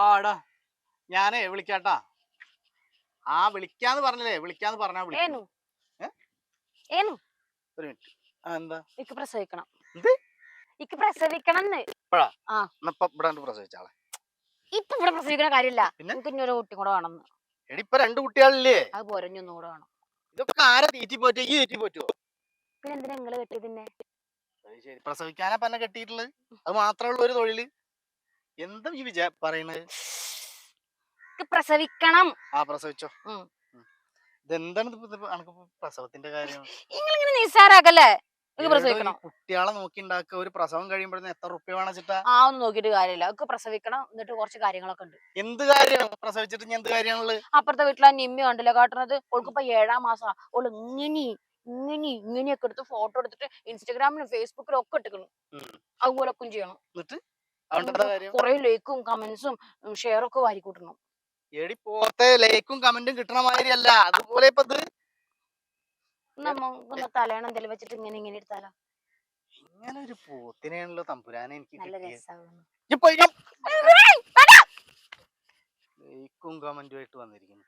ആടാ ഞാനേ വിളിക്കാട്ടാ. ആ വിളിക്കാന്ന് പറഞ്ഞല്ലേ വിളിക്കാന്ന് പറഞ്ഞാ വിളിക്കും. ഏനു. ഏ? ഏനു. ഒരു മിനിറ്റ്. ആ എന്താ? ഇക്ക് പ്രസവിക്കണം. എന്ത്? ഇക്ക് പ്രസവിക്കണം എന്നപ്പ ഇവിടെ കണ്ട് പ്രസവിച്ചാളെ ഇപ്പൊ ഇവിടെ പ്രസവിക്കണ കാര്യമില്ല. പിന്നെ? എനിക്ക് ഇനി ഒരു കുട്ടി കൂടെ വേണം എടി ഇപ്പൊ രണ്ട് കുട്ടികളില്ലേ? അത് പോരഞ്ഞൊന്നും കൂടെ വേണം. ഇതൊക്കെ ആരെ തീറ്റി പോറ്റോ ഈ തീറ്റി പോറ്റോ പിന്നെ എന്തിനാ നിങ്ങൾ കെട്ടിയതിന്നെ ശരി. പ്രസവിക്കാനാ പന്നെ കെട്ടിയിട്ടുള്ളത്. അത് മാത്രമേ ഉള്ളൂ ഒരു തൊഴിൽ. എന്താ ഈ വിചാ പറയണത് പ്രസവിക്കണം. ആ പ്രസവിച്ചോ. ഉം. ഉം. ഇതെന്താണ് ഇതിപ്പോ അനക്കിപ്പോ പ്രസവത്തിന്റെ കാര്യം? നിങ്ങളിങ്ങനെ നിസ്സാരാക്കല്ലേ? ഏടോ ഈ പ്രസവിക്കണം? കുട്ടികളെ നോക്കി ഉണ്ടാക്കുക ഒരു പ്രസവം കഴിയുമ്പോഴത്തേന് എത്ര റുപ്യ വേണച്ചിട്ടാ ആ ഒന്നും നോക്കിയിട്ട് കാര്യമില്ല ഒക്കെ പ്രസവിക്കണം എന്നിട്ട് കുറച്ച് കാര്യങ്ങളൊക്കെ ഉണ്ട് എന്ത് കാര്യം പ്രസവിച്ചിട്ട് ഞാൻ എന്ത് കാര്യമാണുള്ളത് അപ്പുറത്തെ വീട്ടിലെ നിമ്മി ഉണ്ടല്ലോ കാട്ടണത്? ഓൾക്കിപ്പോ ഏഴാം മാസാ. ഓൾ ഇങ്ങനെ ഇങ്ങനെ ഇങ്ങനെയൊക്കെ എടുത്ത് ഫോട്ടോ എടുത്തിട്ട് ഇൻസ്റ്റഗ്രാമിലും ഫേസ്ബുക്കിലും ഒക്കെ ഇട്ടിക്കണം. അതുപോലൊക്കെ ചെയ്യണം. എന്നിട്ട്? കുറെ ലൈക്കും കമന്റ്സും ഷെയറൊക്കെ വാരിക്കൂട്ടണം വാരി എടി പോത്തെ ലൈക്കും കമന്റും കിട്ടണ മാതിരിയല്ല. അതുപോലെ ഇപ്പൊ ഇത് നമ്മ തലയണ എന്തെങ്കിലും വെച്ചിട്ട് ഇങ്ങനെ ഇങ്ങനെ എടുത്താലോ? ഇങ്ങനെ ഒരു പോത്തിനെയാണല്ലോ തമ്പുരാനെ എനിക്ക് നല്ല രസമാണ് ലൈക്കും കമന്റും ആയിട്ട് വന്നിരിക്കുന്നു.